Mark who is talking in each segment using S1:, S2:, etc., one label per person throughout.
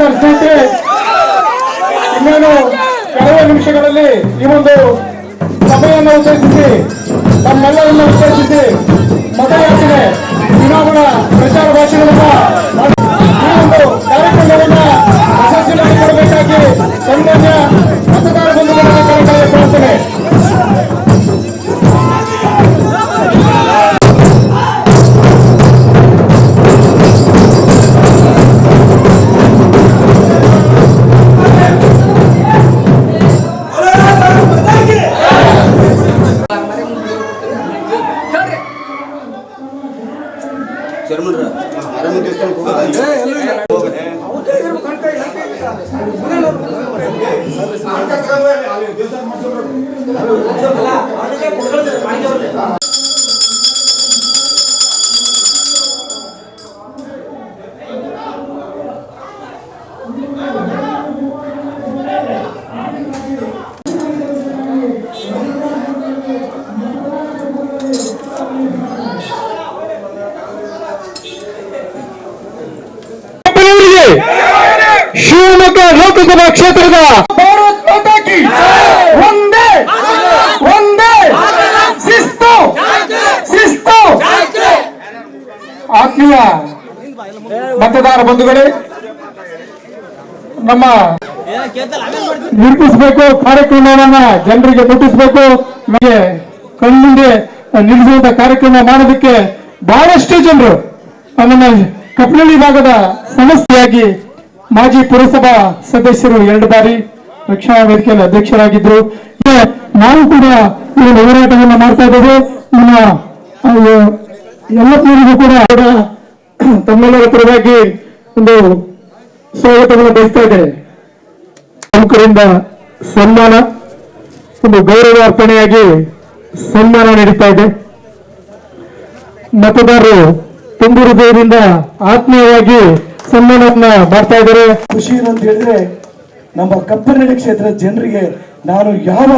S1: ಆಗಮಿಸಿದ್ದಾರೆ ಸ್ನೇಹಿತರೆ ಇನ್ನೇನು ಕೆಲವೇ ನಿಮಿಷಗಳಲ್ಲಿ ಈ ಒಂದು ಸಭೆಯನ್ನು ಉದ್ದೇಶಿಸಿ ನಮ್ಮೆಲ್ಲರನ್ನು ಉದ್ದೇಶಿಸಿ ಮತಯಾಚನೆ, ಚುನಾವಣಾ ಪ್ರಚಾರ ಭಾಷಣವನ್ನ ಈ ಒಂದು ಕಾರ್ಯಕ್ರಮವನ್ನ ಯಶಸ್ವಿಯಾಗಿ ಕೊಡಬೇಕಾಗಿ ಸನ್ಮಾನ್ಯ ಮತದಾರ ಬಂಧುಗಳನ್ನು ಕರೆಕಾಯ ಪ್ರಾರ್ಥನೆ ಲೋಕಸಭಾ ಕ್ಷೇತ್ರದ ಒಂದೇ ಒಂದೇ ಶಿಸ್ತು! ಶಿಸ್ತು! ಆತ್ಮೀಯ ಮತದಾರ ಬಂಧುಗಳೇ, ನಮ್ಮ ನಿರ್ಮಿಸಬೇಕು ಕಾರ್ಯಕ್ರಮವನ್ನ ಜನರಿಗೆ ಮುಟ್ಟಿಸಬೇಕು. ನಮಗೆ ಕಣ್ಮುಂದೆ ನಿಲ್ಲಿಸುವಂತ ಕಾರ್ಯಕ್ರಮ ಮಾಡೋದಕ್ಕೆ ಬಹಳಷ್ಟು ಜನರು ನಮ್ಮ ಕಪ್ಪಳಿ ಭಾಗದ ಸಮಸ್ಯೆಯಾಗಿ ಮಾಜಿ ಪುರಸಭಾ ಸದಸ್ಯರು ಎರಡು ಬಾರಿ ರಕ್ಷಣಾ ವೇದಿಕೆಯಲ್ಲಿ ಅಧ್ಯಕ್ಷರಾಗಿದ್ರು ನಾವು ಕೂಡ ಈ ಹೋರಾಟವನ್ನು ಮಾಡ್ತಾ ಇದ್ದೇವೆ. ನಮ್ಮ ಎಲ್ಲ ಎಲ್ಲರಿಗೂ ಕೂಡ ಅವರ ತಮ್ಮೆಲ್ಲರ ಪರವಾಗಿ ಒಂದು ಸ್ವಾಗತವನ್ನು ಬಯಸ್ತಾ ಇದ್ದೇನೆ. ಪ್ರಮುಖರಿಂದ ಸನ್ಮಾನ, ಒಂದು ಗೌರವ ಅರ್ಪಣೆಯಾಗಿ ಸನ್ಮಾನ ನಡೀತಾ ಇದೆ ಮತದಾರರು ತುಂಬು ಹೃದಯದಿಂದ ಆತ್ಮೀಯವಾಗಿ ಸನ್ಮಾನವನ್ನ ಮಾಡ್ತಾ ಇದ್ದಾರೆ.
S2: ಖುಷಿ ಅಂತ ಹೇಳಿದ್ರೆ ನಮ್ಮ ಕಪ್ಪನಹಳ್ಳಿ ಕ್ಷೇತ್ರದ ಜನರಿಗೆ ನಾನು ಯಾವ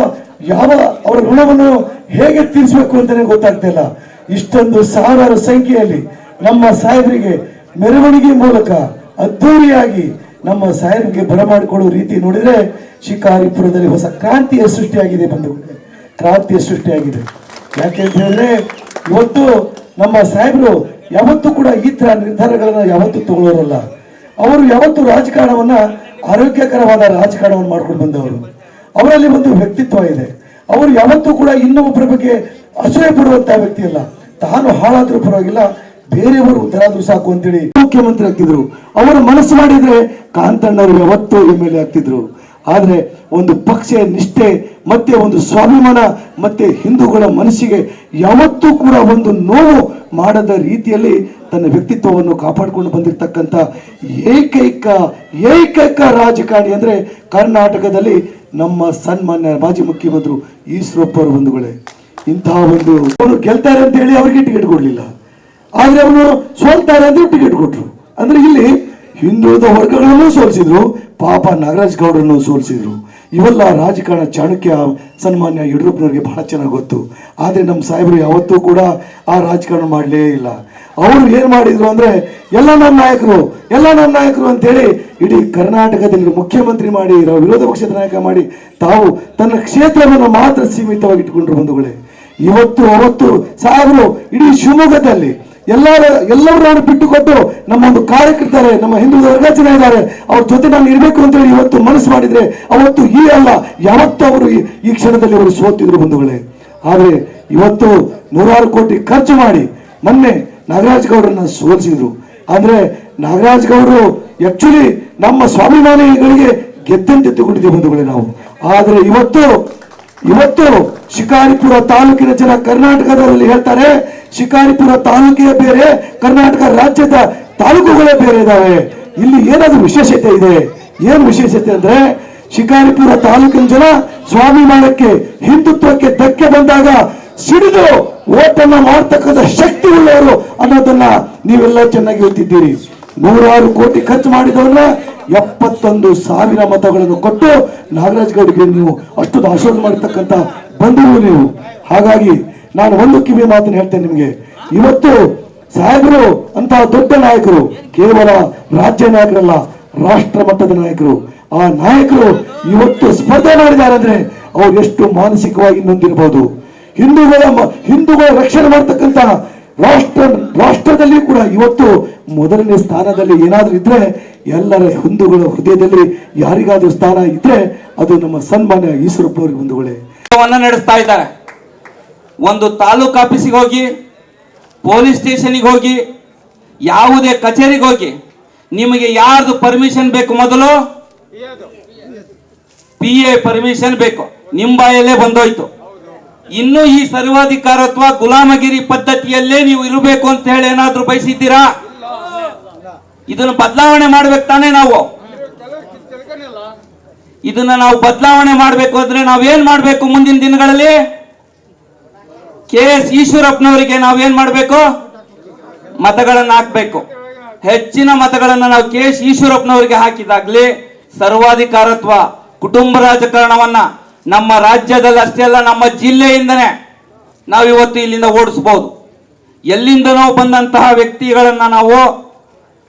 S2: ಯಾವ ಅವರ ಋಣವನ್ನು ಹೇಗೆ ತೀರಿಸಬೇಕು ಅಂತಾನೆ ಗೊತ್ತಾಗ್ತಾ ಇಲ್ಲ. ಇಷ್ಟೊಂದು ಸಾವಿರಾರು ಸಂಖ್ಯೆಯಲ್ಲಿ ನಮ್ಮ ಸಾಹೇಬರಿಗೆ ಮೆರವಣಿಗೆ ಮೂಲಕ ಅದ್ದೂರಿಯಾಗಿ ನಮ್ಮ ಸಾಹೇಬರಿಗೆ ಬರಮಾಡಿಕೊಳ್ಳುವ ರೀತಿ ನೋಡಿದ್ರೆ ಶಿಕಾರಿಪುರದಲ್ಲಿ ಹೊಸ ಕ್ರಾಂತಿಯ ಸೃಷ್ಟಿಯಾಗಿದೆ ಬಂದು. ಕ್ರಾಂತಿಯ ಸೃಷ್ಟಿಯಾಗಿದೆ. ಯಾಕೆ ಅಂತ ಹೇಳಿದ್ರೆ ಇವತ್ತು ನಮ್ಮ ಸಾಹೇಬರು ಯಾವತ್ತೂ ಕೂಡ ಈ ತರ ನಿರ್ಧಾರಗಳನ್ನ ಯಾವತ್ತೂ ತಗೊಳ್ಳೋರಲ್ಲ ಅವರು ಯಾವತ್ತು ರಾಜಕಾರಣವನ್ನ ಆರೋಗ್ಯಕರವಾದ ರಾಜಕಾರಣವನ್ನು ಮಾಡ್ಕೊಂಡು ಬಂದವರು. ಅವರಲ್ಲಿ ಒಂದು ವ್ಯಕ್ತಿತ್ವ ಇದೆ. ಅವರು ಯಾವತ್ತೂ ಕೂಡ ಇನ್ನೊಬ್ಬರ ಬಗ್ಗೆ ಅಸೂಯೆ ಪಡುವಂತಹ ವ್ಯಕ್ತಿ ಅಲ್ಲ. ತಾನು ಹಾಳಾದ್ರೂ ಪರವಾಗಿಲ್ಲ, ಬೇರೆಯವರು ಉದ್ಧಾರಾದ್ರೂ ಸಾಕು ಅಂತೇಳಿ ಮುಖ್ಯಮಂತ್ರಿ ಆಗ್ತಿದ್ರು. ಅವರು ಮನಸ್ಸು ಮಾಡಿದ್ರೆ ಕಾಂತಣ್ಣವರು ಯಾವತ್ತೂ ಎಂ ಎಲ್ ಎ ಆಗ್ತಿದ್ರು. ಆದ್ರೆ ಒಂದು ಪಕ್ಷ ನಿಷ್ಠೆ, ಮತ್ತೆ ಒಂದು ಸ್ವಾಭಿಮಾನ, ಮತ್ತೆ ಹಿಂದೂಗಳ ಮನಸ್ಸಿಗೆ ಯಾವತ್ತೂ ಕೂಡ ಒಂದು ನೋವು ಮಾಡದ ರೀತಿಯಲ್ಲಿ ತನ್ನ ವ್ಯಕ್ತಿತ್ವವನ್ನು ಕಾಪಾಡಿಕೊಂಡು ಬಂದಿರತಕ್ಕಂಥ ಏಕೈಕ ಏಕೈಕ ರಾಜಕಾರಣಿ ಅಂದ್ರೆ ಕರ್ನಾಟಕದಲ್ಲಿ ನಮ್ಮ ಸನ್ಮಾನ್ಯ ಮಾಜಿ ಮುಖ್ಯಮಂತ್ರಿ ಈಶ್ವರಪ್ಪ ಅವರು ಬಂಧುಗಳೇ. ಇಂತಹ ಒಂದು ಅವರು ಗೆಲ್ತಾರೆ ಅಂತ ಹೇಳಿ ಅವರಿಗೆ ಟಿಕೆಟ್ ಕೊಡ್ಲಿಲ್ಲ. ಆದರೆ ಅವರು ಸೋಲ್ತಾರೆ ಅಂದರೆ ಟಿಕೆಟ್ ಕೊಟ್ಟರು ಅಂದ್ರೆ ಇಲ್ಲಿ ಹಿಂದುಳಿದ ವರ್ಗಗಳನ್ನು ಸೋಲಿಸಿದ್ರು ಪಾಪ ನಾಗರಾಜ್ ಗೌಡರನ್ನು ಸೋಲಿಸಿದ್ರು. ಇವೆಲ್ಲ ರಾಜಕಾರಣ ಚಾಣಕ್ಯ, ಸನ್ಮಾನ್ಯ ಯಡಿಯೂರಪ್ಪನವ್ರಿಗೆ ಬಹಳ ಚೆನ್ನಾಗಿ ಗೊತ್ತು. ಆದರೆ ನಮ್ಮ ಸಾಹೇಬರು ಯಾವತ್ತೂ ಕೂಡ ಆ ರಾಜಕಾರಣ ಮಾಡಲೇ ಇಲ್ಲ. ಅವರು ಏನು ಮಾಡಿದ್ರು ಅಂದ್ರೆ, ಎಲ್ಲ ನಮ್ಮ ನಾಯಕರು, ಎಲ್ಲ ನಮ್ಮ ನಾಯಕರು ಅಂತೇಳಿ ಇಡೀ ಕರ್ನಾಟಕದಲ್ಲಿ ಮುಖ್ಯಮಂತ್ರಿ ಮಾಡಿ ವಿರೋಧ ಪಕ್ಷದ ನಾಯಕ ಮಾಡಿ, ತಾವು ತನ್ನ ಕ್ಷೇತ್ರವನ್ನು ಮಾತ್ರ ಸೀಮಿತವಾಗಿ ಇಟ್ಕೊಂಡ್ರು ಬಂಧುಗಳೇ. ಇವತ್ತು ಅವತ್ತು ಸಾಹೇಬರು ಇಡೀ ಶಿವಮೊಗ್ಗದಲ್ಲಿ ಎಲ್ಲರ ಎಲ್ಲರೂ ಅವರು ಬಿಟ್ಟುಕೊಟ್ಟು ನಮ್ಮ ಒಂದು ಕಾರ್ಯಕರ್ತರೆ ನಮ್ಮ ಹಿಂದೂ ವರ್ಗ ಜನ ಇದ್ದಾರೆ. ಅವ್ರ ಜೊತೆ ನಾನು ಇರಬೇಕು ಅಂತ ಹೇಳಿ ಇವತ್ತು ಮನಸ್ಸು ಮಾಡಿದ್ರೆ, ಅವತ್ತು ಈ ಅಲ್ಲ, ಯಾವತ್ತೂ ಅವರು ಈ- ಕ್ಷಣದಲ್ಲಿ ಅವರು ಸೋತಿದ್ರು ಬಂಧುಗಳೇ. ಆದ್ರೆ ಇವತ್ತು ನೂರಾರು ಕೋಟಿ ಖರ್ಚು ಮಾಡಿ ಮೊನ್ನೆ ನಾಗರಾಜ್ ಗೌಡರನ್ನ ಸೋಲಿಸಿದ್ರು. ಅಂದ್ರೆ ನಾಗರಾಜ್ ಗೌಡರು ಆಕ್ಚುಲಿ ನಮ್ಮ ಸ್ವಾಭಿಮಾನಿಗಳಿಗೆ ಗೆದ್ದಂತೆ ತಗೊಂಡಿದ್ದೀವಿ ಬಂಧುಗಳೇ ನಾವು. ಆದ್ರೆ ಇವತ್ತು ಇವತ್ತು ಶಿಕಾರಿಪುರ ತಾಲೂಕಿನ ಜನ ಕರ್ನಾಟಕದಲ್ಲಿ ಹೇಳ್ತಾರೆ ಶಿಕಾರಿಪುರ ತಾಲೂಕೇ ಬೇರೆ, ಕರ್ನಾಟಕ ರಾಜ್ಯದ ತಾಲೂಕುಗಳೇ ಬೇರೆ ಇದಾವೆ. ಇಲ್ಲಿ ಏನಾದ್ರೂ ವಿಶೇಷತೆ ಇದೆ? ಏನ್ ವಿಶೇಷತೆ ಅಂದ್ರೆ, ಶಿಕಾರಿಪುರ ತಾಲೂಕಿನ ಜನ ಸ್ವಾಭಿಮಾನಕ್ಕೆ ಹಿಂದುತ್ವಕ್ಕೆ ಧಕ್ಕೆ ಬಂದಾಗ ಸಿಡಿದು ಓಟನ್ನ ಮಾಡ್ತಕ್ಕಂಥ ಶಕ್ತಿ ಉಳ್ಳವರು ಅನ್ನೋದನ್ನ ನೀವೆಲ್ಲ ಚೆನ್ನಾಗಿ ಹೇಳ್ತಿದ್ದೀರಿ. ನೂರಾರು ಕೋಟಿ ಖರ್ಚು ಮಾಡಿದವನ್ನ ಎಪ್ಪತ್ತೊಂದು ಸಾವಿರ ಮತಗಳನ್ನು ಕೊಟ್ಟು ನಾಗರಾಜ್ ಗೌಡ್ಗೆ ನೀವು ಅಷ್ಟು ಆಶೋಧ ಮಾಡಿರ್ತಕ್ಕಂಥ ಬಂಧುವು ನೀವು. ಹಾಗಾಗಿ ನಾನು ಒಂದು ಕಿವಿ ಮಾತನ್ನು ಹೇಳ್ತೇನೆ ನಿಮಗೆ. ಇವತ್ತು ಸಾಹೇಬರು ಅಂತಹ ದೊಡ್ಡ ನಾಯಕರು, ಕೇವಲ ರಾಜ್ಯ ನಾಯಕರಲ್ಲ, ರಾಷ್ಟ್ರ ಮಟ್ಟದ ನಾಯಕರು. ಆ ನಾಯಕರು ಇವತ್ತು ಸ್ಪರ್ಧೆ ಮಾಡಿದ್ದಾರೆ ಅಂದ್ರೆ ಅವ್ರು ಎಷ್ಟು ಮಾನಸಿಕವಾಗಿ ನೊಂದಿರಬಹುದು ಹಿಂದೂಗಳ ಹಿಂದೂಗಳ ರಕ್ಷಣೆ ಮಾಡತಕ್ಕಂತ ರಾಷ್ಟ್ರ, ರಾಷ್ಟ್ರದಲ್ಲಿ ಕೂಡ ಇವತ್ತು ಮೊದಲನೇ ಸ್ಥಾನದಲ್ಲಿ ಏನಾದರೂ ಇದ್ರೆ ಎಲ್ಲರ ಹಿಂದೂಗಳ ಹೃದಯದಲ್ಲಿ ಯಾರಿಗಾದ್ರೂ ಸ್ಥಾನ ಇದ್ರೆ ಅದು ನಮ್ಮ ಸನ್ಮಾನ್ಯ ಈಶ್ವರಪ್ಪನವರಿಗೆ ಬಂಧುಗಳೇ.
S3: ವನ್ನ ನಡೆಸ್ತಾ ಇದ್ದಾರೆ. ಒಂದು ತಾಲೂಕು ಆಫೀಸಿಗೆ ಹೋಗಿ, ಪೊಲೀಸ್ ಸ್ಟೇಷನಿಗೆ ಹೋಗಿ, ಯಾವುದೇ ಕಚೇರಿಗೆ ಹೋಗಿ, ನಿಮಗೆ ಯಾರ್ದು ಪರ್ಮಿಷನ್ ಬೇಕು ಮೊದಲು? ಪಿ ಎ ಪರ್ಮಿಷನ್ ಬೇಕು. ನಿಮ್ಮ ಬಾಯಲ್ಲೇ ಬಂದೋಯ್ತು. ಇನ್ನು ಈ ಸರ್ವಾಧಿಕಾರತ್ವ ಗುಲಾಮಗಿರಿ ಪದ್ಧತಿಯಲ್ಲೇ ನೀವು ಇರಬೇಕು ಅಂತ ಹೇಳಿ ಏನಾದ್ರೂ ಬಯಸಿದ್ದೀರಾ? ಇದನ್ನು ಬದಲಾವಣೆ ಮಾಡ್ಬೇಕು ತಾನೇ ನಾವು. ಇದನ್ನ ನಾವು ಬದಲಾವಣೆ ಮಾಡಬೇಕು ಅಂದ್ರೆ ನಾವೇನ್ ಮಾಡಬೇಕು ಮುಂದಿನ ದಿನಗಳಲ್ಲಿ? ಕೆ ಎಸ್ ಈಶ್ವರಪ್ಪನವರಿಗೆ ನಾವೇನ್ ಮಾಡಬೇಕು? ಮತಗಳನ್ನು ಹಾಕ್ಬೇಕು. ಹೆಚ್ಚಿನ ಮತಗಳನ್ನು ನಾವು ಕೆ ಎಸ್ ಈಶ್ವರಪ್ಪನವರಿಗೆ ಹಾಕಿದಾಗ್ಲಿ ಸರ್ವಾಧಿಕಾರತ್ವ, ಕುಟುಂಬ ರಾಜಕಾರಣವನ್ನ ನಮ್ಮ ರಾಜ್ಯದಲ್ಲಿ ಅಷ್ಟೇ ಅಲ್ಲ, ನಮ್ಮ ಜಿಲ್ಲೆಯಿಂದನೇ ನಾವು ಇವತ್ತು ಇಲ್ಲಿಂದ ಓಡಿಸಬಹುದು ಎಲ್ಲಿಂದನೋ ಬಂದಂತಹ ವ್ಯಕ್ತಿಗಳನ್ನ ನಾವು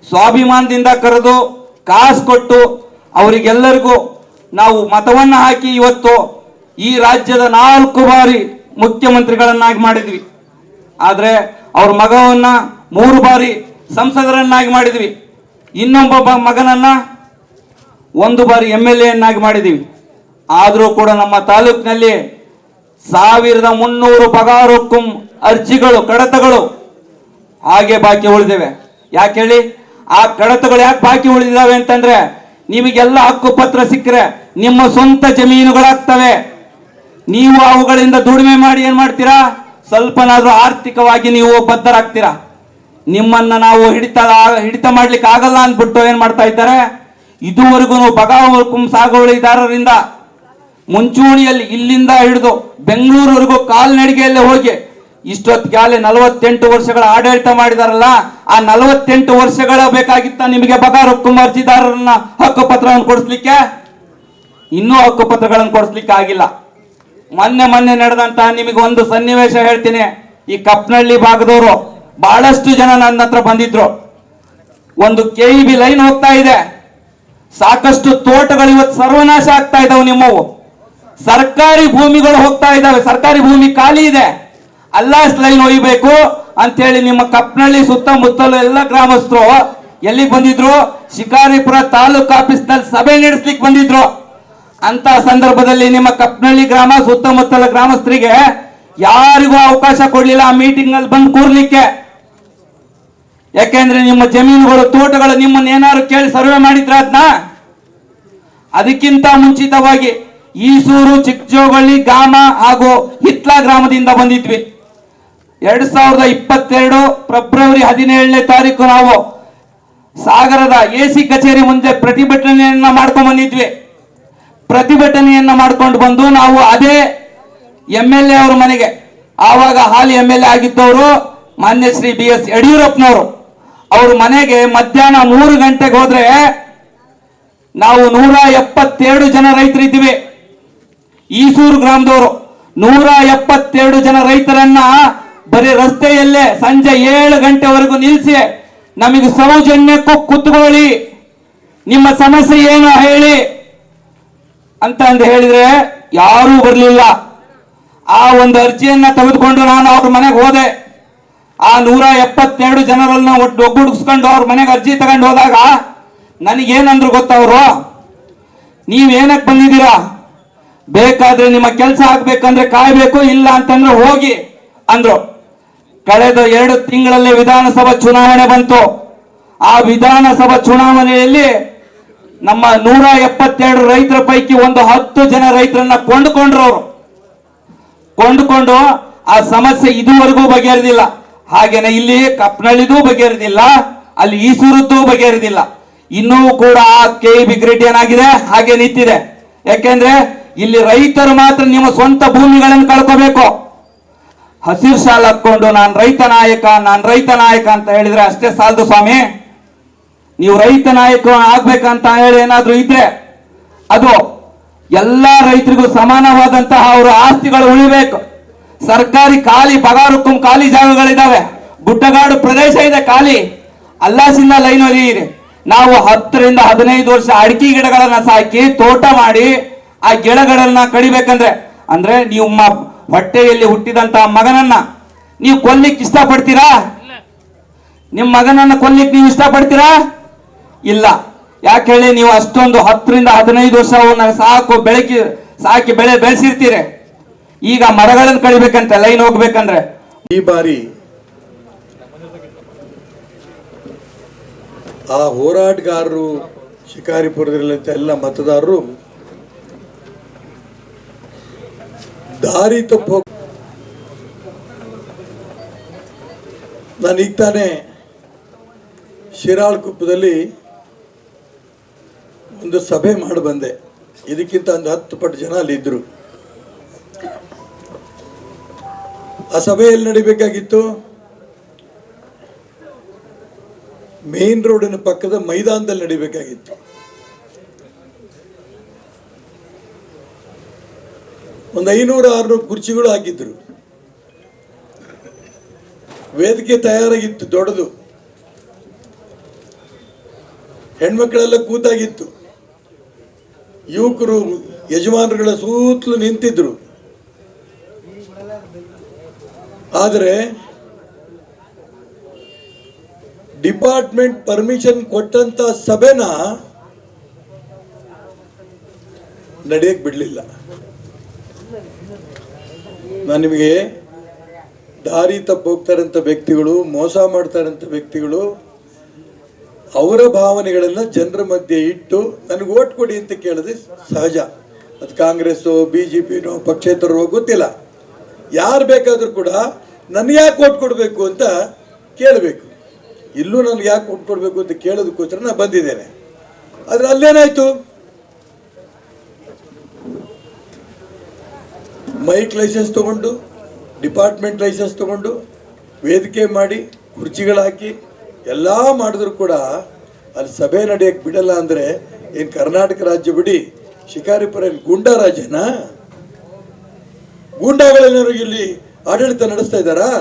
S3: ಸ್ವಾಭಿಮಾನದಿಂದ ಕರೆದು ಕಾಸು ಕೊಟ್ಟು ಅವರಿಗೆಲ್ಲರಿಗೂ ನಾವು ಮತವನ್ನ ಹಾಕಿ ಇವತ್ತು ಈ ರಾಜ್ಯದ ನಾಲ್ಕು ಬಾರಿ ಮುಖ್ಯಮಂತ್ರಿಗಳನ್ನಾಗಿ ಮಾಡಿದ್ವಿ. ಆದರೆ ಅವ್ರ ಮಗವನ್ನ ಮೂರು ಬಾರಿ ಸಂಸದರನ್ನಾಗಿ ಮಾಡಿದ್ವಿ. ಇನ್ನೊಬ್ಬ ಮಗನನ್ನ ಒಂದು ಬಾರಿ ಎಂ ಎಲ್ ಎನ್ನಾಗಿ ಮಾಡಿದ್ವಿ. ಆದರೂ ಕೂಡ ನಮ್ಮ ತಾಲೂಕಿನಲ್ಲಿ ಸಾವಿರದ ಮುನ್ನೂರು ಪಗಾರಕ್ಕೂ ಅರ್ಜಿಗಳು, ಕಡತಗಳು ಹಾಗೆ ಬಾಕಿ ಉಳಿದಿವೆ. ಯಾಕೆ ಹೇಳಿ? ಆ ಕಡತಗಳು ಯಾಕೆ ಬಾಕಿ ಉಳಿದಿದ್ದಾವೆ ಅಂತಂದ್ರೆ ನಿಮಗೆಲ್ಲ ಹಕ್ಕುಪತ್ರ ಸಿಕ್ಕರೆ ನಿಮ್ಮ ಸ್ವಂತ ಜಮೀನುಗಳಾಗ್ತವೆ. ನೀವು ಅವುಗಳಿಂದ ದುಡಿಮೆ ಮಾಡಿ ಏನ್ ಮಾಡ್ತೀರಾ? ಸ್ವಲ್ಪನಾದ್ರೂ ಆರ್ಥಿಕವಾಗಿ ನೀವು ಬದ್ಧರಾಗ್ತೀರಾ? ನಿಮ್ಮನ್ನ ನಾವು ಹಿಡಿತ ಹಿಡಿತ ಮಾಡ್ಲಿಕ್ಕೆ ಆಗಲ್ಲ ಅಂದ್ಬಿಟ್ಟು ಏನ್ ಮಾಡ್ತಾ ಇದ್ದಾರೆ? ಇದುವರೆಗೂ ಬಗಾವಕುಂ ಸಾಗುವಳಿದಾರರಿಂದ ಮುಂಚೂಣಿಯಲ್ಲಿ ಇಲ್ಲಿಂದ ಹಿಡಿದು ಬೆಂಗಳೂರುವರೆಗೂ ಕಾಲ್ನಡಿಗೆಯಲ್ಲೇ ಹೋಗಿ ಇಷ್ಟೊತ್ತಿಗಾಲೆ ನಲವತ್ತೆಂಟು ವರ್ಷಗಳ ಆಡಳಿತ ಮಾಡಿದಾರಲ್ಲ, ಆ ನಲವತ್ತೆಂಟು ವರ್ಷಗಳ ಬೇಕಾಗಿತ್ತ ನಿಮಗೆ ಬಗಾರಕ್ಕುಂ ಅರ್ಜಿದಾರರನ್ನ ಹಕ್ಕುಪತ್ರವನ್ನು ಕೊಡಿಸ್ಲಿಕ್ಕೆ? ಇನ್ನೂ ಹಕ್ಕುಪತ್ರಗಳನ್ನು ಕೊಡಿಸ್ಲಿಕ್ಕೆ ಆಗಿಲ್ಲ. ಮೊನ್ನೆ ಮೊನ್ನೆ ನಡೆದಂತ ನಿಮಗೆ ಒಂದು ಸನ್ನಿವೇಶ ಹೇಳ್ತೀನಿ. ಈ ಕಪ್ನಳ್ಳಿ ಭಾಗದವರು ಬಹಳಷ್ಟು ಜನ ನನ್ನ ಹತ್ರ ಬಂದಿದ್ರು. ಒಂದು ಕೆ ಬಿ ಲೈನ್ ಹೋಗ್ತಾ ಇದೆ. ಸಾಕಷ್ಟು ತೋಟಗಳು ಇವತ್ತು ಸರ್ವನಾಶ ಆಗ್ತಾ ಇದಾವೆ ನಿಮ್ಮವು. ಸರ್ಕಾರಿ ಭೂಮಿಗಳು ಹೋಗ್ತಾ ಇದ್ದಾವೆ ಸರ್ಕಾರಿ ಭೂಮಿ ಖಾಲಿ ಇದೆ. ಅಲ್ಲಾಸ್ ಲೈನ್ ಒಯ್ಯಬೇಕು ಅಂತ ಹೇಳಿ ನಿಮ್ಮ ಕಪ್ನಳ್ಳಿ ಸುತ್ತಮುತ್ತಲು ಎಲ್ಲ ಗ್ರಾಮಸ್ಥರು ಎಲ್ಲಿಗೆ ಬಂದಿದ್ರು? ಶಿಕಾರಿಪುರ ತಾಲೂಕು ಆಫೀಸ್ನಲ್ಲಿ ಸಭೆ ನಡೆಸ್ಲಿಕ್ಕೆ ಬಂದಿದ್ರು. ಅಂತ ಸಂದರ್ಭದಲ್ಲಿ ನಿಮ್ಮ ಕಪ್ನಳ್ಳಿ ಗ್ರಾಮ, ಸುತ್ತಮುತ್ತಲ ಗ್ರಾಮಸ್ಥರಿಗೆ ಯಾರಿಗೂ ಅವಕಾಶ ಕೊಡಲಿಲ್ಲ ಆ ಮೀಟಿಂಗ್ ಅಲ್ಲಿ ಬಂದು ಕೂರ್ಲಿಕ್ಕೆ. ಯಾಕೆಂದ್ರೆ ನಿಮ್ಮ ಜಮೀನುಗಳು, ತೋಟಗಳು ನಿಮ್ಮನ್ನ ಏನಾದ್ರು ಕೇಳಿ ಸರ್ವೆ ಮಾಡಿದ್ರ ಅದನ್ನ ಅದಕ್ಕಿಂತ ಮುಂಚಿತವಾಗಿ ಈಸೂರು ಚಿಕ್ಕಜೋಗಳ್ಳಿ ಗ್ರಾಮ ಹಾಗೂ ಹಿತ್ಲಾ ಗ್ರಾಮದಿಂದ ಬಂದಿದ್ವಿ. ಎರಡ್ ಸಾವಿರದ ಇಪ್ಪತ್ತೆರಡು ಫೆಬ್ರವರಿ ಹದಿನೇಳನೇ ತಾರೀಕು ನಾವು ಸಾಗರದ ಎಸಿ ಕಚೇರಿ ಮುಂದೆ ಪ್ರತಿಭಟನೆಯನ್ನ ಮಾಡ್ಕೊಂಡ್ ಬಂದಿದ್ವಿ. ಪ್ರತಿಭಟನೆಯನ್ನ ಮಾಡ್ಕೊಂಡು ಬಂದು ನಾವು ಅದೇ ಎಂ ಎಲ್ ಎ ಅವ್ರ ಮನೆಗೆ. ಆವಾಗ ಹಾಲಿ ಎಂ ಎಲ್ ಎ ಆಗಿದ್ದವರು ಮಾನ್ಯ ಶ್ರೀ ಬಿ ಎಸ್ ಯಡಿಯೂರಪ್ಪನವರು. ಅವ್ರ ಮನೆಗೆ ಮಧ್ಯಾಹ್ನ ಮೂರು ಗಂಟೆಗೆ ಹೋದ್ರೆ ನಾವು ನೂರ ಎಪ್ಪತ್ತೆರಡು ಜನ ರೈತರಿದ್ದೀವಿ. ಈಸೂರು ಗ್ರಾಮದವರು ನೂರ ಎಪ್ಪತ್ತೆರಡು ಜನ ರೈತರನ್ನ ಬರೀ ರಸ್ತೆಯಲ್ಲೇ ಸಂಜೆ ಏಳು ಗಂಟೆವರೆಗೂ ನಿಲ್ಲಿಸಿ ನಮಗೆ ಸೌಜನ್ಯಕ್ಕೂ ಕುತ್ಕೊಳ್ಳಿ. ನಿಮ್ಮ ಸಮಸ್ಯೆ ಏನು ಹೇಳಿ. ಅಂತ ಅಂದು ಹೇಳಿದ್ರೆ ಯಾರೂ ಬರಲಿಲ್ಲ. ಆ ಒಂದು ಅರ್ಜಿಯನ್ನ ತೆಗೆದುಕೊಂಡು ನಾನು ಅವ್ರ ಮನೆಗೆ ಹೋದೆ. ಆ ನೂರ ಎಪ್ಪತ್ತೆರಡು ಜನರನ್ನ ಒಟ್ಟು ಒಗ್ಗೂಡಿಸ್ಕೊಂಡು ಅವ್ರ ಮನೆಗೆ ಅರ್ಜಿ ತಗೊಂಡು ಹೋದಾಗ ನನಗೇನಂದ್ರು ಗೊತ್ತವರು ನೀವೇನಕ್ಕೆ ಬಂದಿದ್ದೀರಾ? ಬೇಕಾದ್ರೆ ನಿಮ್ಮ ಕೆಲಸ ಆಗ್ಬೇಕಂದ್ರೆ ಕಾಯ್ಬೇಕು ಇಲ್ಲ ಅಂತಂದ್ರೆ ಹೋಗಿ ಅಂದ್ರು. ಕಳೆದ ಎರಡು ತಿಂಗಳಲ್ಲಿ ವಿಧಾನಸಭಾ ಚುನಾವಣೆ ಬಂತು. ಆ ವಿಧಾನಸಭಾ ಚುನಾವಣೆಯಲ್ಲಿ ನಮ್ಮ ನೂರ ಎಪ್ಪತ್ತೆರಡು ರೈತರ ಪೈಕಿ ಒಂದು ಹತ್ತು ಜನ ರೈತರನ್ನ ಕೊಂಡುಕೊಂಡ್ರು ಅವರು. ಕೊಂಡುಕೊಂಡು ಆ ಸಮಸ್ಯೆ ಇದುವರೆಗೂ ಬಗೆಹರಿದಿಲ್ಲ. ಹಾಗೇನೆ ಇಲ್ಲಿ ಕಪ್ನಳ್ಳಿದು ಬಗೆಹರಿದಿಲ್ಲ, ಅಲ್ಲಿ ಈಸೂರದ್ದು ಬಗೆಹರಿದಿಲ್ಲ. ಇನ್ನೂ ಕೂಡ ಆ ಕೆ ಬಿಗ್ರೆಡ್ಡಿ ಏನಾಗಿದೆ? ಹಾಗೆ ನಿಂತಿದೆ. ಯಾಕೆಂದ್ರೆ ಇಲ್ಲಿ ರೈತರು ಮಾತ್ರ ನಿಮ್ಮ ಸ್ವಂತ ಭೂಮಿಗಳನ್ನು ಕಳ್ಕೋಬೇಕು. ಹಸಿರು ಸಾಲ ಹಾಕೊಂಡು ನಾನು ರೈತ ನಾಯಕ, ನಾನು ರೈತ ನಾಯಕ ಅಂತ ಹೇಳಿದ್ರೆ ಅಷ್ಟೇ ಸಾಲದು ಸ್ವಾಮಿ. ನೀವು ರೈತ ನಾಯಕ ಆಗ್ಬೇಕಂತ ಹೇಳಿ ಏನಾದ್ರೂ ಇದ್ರೆ ಅದು ಎಲ್ಲಾ ರೈತರಿಗೂ ಸಮಾನವಾದಂತಹ ಅವರ ಆಸ್ತಿಗಳು ಉಳಿಬೇಕು. ಸರ್ಕಾರಿ ಖಾಲಿ ಬಗಾರುಕ್ಕುಂ ಖಾಲಿ ಜಾಗಗಳಿದಾವೆ. ಗುಡ್ಡಗಾಡು ಪ್ರದೇಶ ಇದೆ ಖಾಲಿ. ಅಲ್ಲಾಸಿಂದ ಲೈನ್ ಇದೆ. ನಾವು ಹತ್ತರಿಂದ ಹದಿನೈದು ವರ್ಷ ಅಡಿಕೆ ಗಿಡಗಳನ್ನ ಸಾಕಿ ತೋಟ ಮಾಡಿ ಆ ಗಿಡಗಳನ್ನ ಕಡಿಬೇಕಂದ್ರೆ ಅಂದ್ರೆ ನೀವು ಹೊಟ್ಟೆಯಲ್ಲಿ ಹುಟ್ಟಿದಂತಹ ಮಗನನ್ನ ನೀವು ಕೊಲ್ಲಿಕ್ ಇಷ್ಟಪಡ್ತೀರಾ? ನಿಮ್ಮ ಮಗನನ್ನ ಕೊಲ್ಲಿಕ್ ನೀವು ಇಷ್ಟಪಡ್ತೀರಾ? ಇಲ್ಲ. ಯಾಕೆ ಹೇಳಿ ನೀವು ಅಷ್ಟೊಂದು ಹತ್ತರಿಂದ ಹದಿನೈದು ವರ್ಷ ಅವನ್ನ ಸಾಕು ಬೆಳಕಿ, ಸಾಕಿ ಬೆಳೆ ಬೆಳೆಸಿರ್ತೀರಿ. ಈಗ ಮರಗಳನ್ನು ಕಳಿಬೇಕಂತೆ ಲೈನ್ ಹೋಗ್ಬೇಕಂದ್ರೆ.
S4: ಈ ಬಾರಿ ಆ ಹೋರಾಟಗಾರರು ಶಿಕಾರಿಪುರದಲ್ಲಿ ಎಲ್ಲ ಮತದಾರರು ದಾರಿ ತಪ್ಪು ನಾನು ಈಗ ತಾನೇ ಶಿರಾಳ್ ಕುಪ್ಪದಲ್ಲಿ ಒಂದು ಸಭೆ ಮಾಡಿ ಬಂದೆ. ಇದಕ್ಕಿಂತ ಒಂದು ಹತ್ತು ಪಟ್ಟು ಜನ ಅಲ್ಲಿ ಇದ್ರು. ಆ ಸಭೆಯಲ್ಲಿ ನಡಿಬೇಕಾಗಿತ್ತು? ಮೇನ್ ರೋಡಿನ ಪಕ್ಕದ ಮೈದಾನದಲ್ಲಿ ನಡಿಬೇಕಾಗಿತ್ತು. ಒಂದು ಐನೂರು, ಆರ್ನೂರು ಕುರ್ಚಿಗಳು ಹಾಕಿದ್ರು. ವೇದಿಕೆ ತಯಾರಾಗಿತ್ತು, ದೊಡ್ಡದು. ಹೆಣ್ಮಕ್ಳೆಲ್ಲ ಕೂತಾಗಿತ್ತು. ಯುವಕರು, ಯಜಮಾನರುಗಳ ಸೂತ್ಲು ನಿಂತಿದ್ರು. ಆದರೆ ಡಿಪಾರ್ಟ್ಮೆಂಟ್ ಪರ್ಮಿಷನ್ ಕೊಟ್ಟಂತ ಸಭೆನ ನಡೆಯಕ್ ಬಿಡಲಿಲ್ಲ. ನಾನು ನಿಮಗೆ ದಾರಿ ತಪ್ಪು ಹೋಗ್ತಾರಂತ ವ್ಯಕ್ತಿಗಳು, ಮೋಸ ಮಾಡ್ತಾರಂತ ವ್ಯಕ್ತಿಗಳು ಅವರ ಭಾವನೆಗಳನ್ನು ಜನರ ಮಧ್ಯೆ ಇಟ್ಟು ನನಗೆ ಓಟ್ ಕೊಡಿ ಅಂತ ಕೇಳಿದ್ರೆ ಸಹಜ. ಅದು ಕಾಂಗ್ರೆಸ್ಸು ಬಿ ಜೆ ಪಿನೋ ಪಕ್ಷೇತರೋ ಗೊತ್ತಿಲ್ಲ. ಯಾರು ಬೇಕಾದರೂ ಕೂಡ ನನಗೆ ಯಾಕೆ ಓಟ್ ಕೊಡಬೇಕು ಅಂತ ಕೇಳಬೇಕು. ಇಲ್ಲೂ ನನಗೆ ಯಾಕೆ ಓಟ್ ಕೊಡಬೇಕು ಅಂತ ಕೇಳೋದಕ್ಕೋಸ್ಕರ ನಾನು ಬಂದಿದ್ದೇನೆ. ಆದರೆ ಅಲ್ಲೇನಾಯ್ತು? ಮೈಕ್ ಲೈಸೆನ್ಸ್ ತಗೊಂಡು, ಡಿಪಾರ್ಟ್ಮೆಂಟ್ ಲೈಸೆನ್ಸ್ ತಗೊಂಡು, ವೇದಿಕೆ ಮಾಡಿ ಕುರ್ಚಿಗಳು ಹಾಕಿ ಎಲ್ಲ ಮಾಡಿದ್ರು ಕೂಡ ಅಲ್ಲಿ ಸಭೆ ನಡೆಯಕ್ಕೆ ಬಿಡಲ್ಲ ಅಂದರೆ ಏನು ಕರ್ನಾಟಕ ರಾಜ್ಯ ಬಿಡಿ, ಶಿಕಾರಿಪುರ ಏನು ಗೂಂಡಾ ರಾಜ್ಯನಾ? ಗೂಂಡಾಗಳೇನಾದ್ರು ಇಲ್ಲಿ ಆಡಳಿತ ನಡೆಸ್ತಾ ಇದ್ದಾರಾ?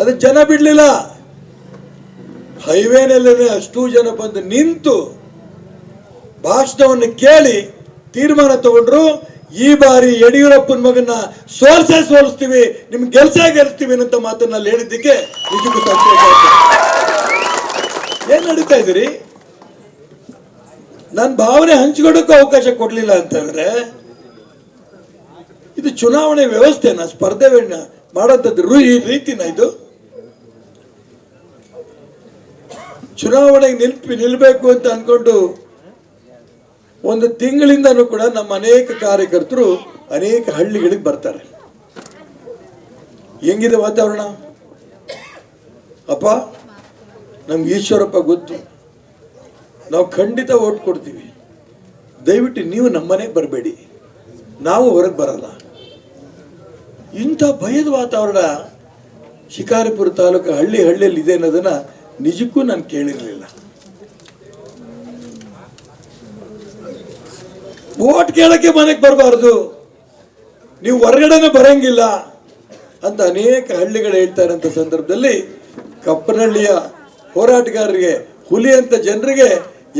S4: ಅದು ಜನ ಬಿಡಲಿಲ್ಲ. ಹೈವೇನಲ್ಲೇ ಅಷ್ಟು ಜನ ಬಂದು ನಿಂತು ಭಾಷಣವನ್ನು ಕೇಳಿ ತೀರ್ಮಾನ ತಗೊಂಡ್ರು. ಈ ಬಾರಿ ಯಡಿಯೂರಪ್ಪನ ಮಗನ ಸೋಲ್ಸೇ ಸೋಲಿಸ್ತೀವಿ, ನಿಮ್ ಗೆಲ್ಸೆ ಗೆಲ್ಸ್ತೀವಿ ಅಂತ ಮಾತನ್ನ ಹೇಳಿದ್ದಕ್ಕೆ ನಿಜಕ್ಕೂ ಸಂತೋಷ. ಏನ್ ನಡೀತಾ ಇದ್ದೀರಿ ನನ್ನ ಭಾವನೆ ಹಂಚ್ಕೊಡಕ್ಕೆ ಅವಕಾಶ ಕೊಡ್ಲಿಲ್ಲ ಅಂತಂದ್ರೆ ಇದು ಚುನಾವಣೆ ವ್ಯವಸ್ಥೆನ ಸ್ಪರ್ಧೆ ಮಾಡೋಂಥದ್ದು ಈ ರೀತಿನ ಇದು ಚುನಾವಣೆಗೆ ನಿಲ್ಪಿ, ನಿಲ್ಬೇಕು ಅಂತ ಅನ್ಕೊಂಡು ಒಂದು ತಿಂಗಳಿಂದನೂ ಕೂಡ ನಮ್ಮ ಅನೇಕ ಕಾರ್ಯಕರ್ತರು ಅನೇಕ ಹಳ್ಳಿಗಳಿಗೆ ಬರ್ತಾರೆ. ಹೆಂಗಿದೆ ವಾತಾವರಣ? ಅಪ್ಪ, ನಮ್ಗೆ ಈಶ್ವರಪ್ಪ ಗೊತ್ತು. ನಾವು ಖಂಡಿತ ಓಟ್ ಕೊಡ್ತೀವಿ. ದಯವಿಟ್ಟು ನೀವು ನಮ್ಮನೆಗೆ ಬರಬೇಡಿ. ನಾವು ಹೊರಗೆ ಬರಲ್ಲ. ಇಂಥ ಭಯದ ವಾತಾವರಣ ಶಿಕಾರಿಪುರ ತಾಲೂಕು ಹಳ್ಳಿ ಹಳ್ಳಿಯಲ್ಲಿ ಇದೆ ಅನ್ನೋದನ್ನು ನಿಜಕ್ಕೂ ನಾನು ಕೇಳಿರಲಿಲ್ಲ. ಓಟ್ ಕೇಳಕ್ಕೆ ಮನೆಗೆ ಬರಬಾರ್ದು. ನೀವು ಹೊರಗಡೆನೆ ಬರಂಗಿಲ್ಲ ಅಂತ ಅನೇಕ ಹಳ್ಳಿಗಳು ಹೇಳ್ತಾ ಇರೋಂಥ ಸಂದರ್ಭದಲ್ಲಿ ಕಪ್ಪನಹಳ್ಳಿಯ ಹೋರಾಟಗಾರರಿಗೆ ಹುಲಿ ಅಂತ ಜನರಿಗೆ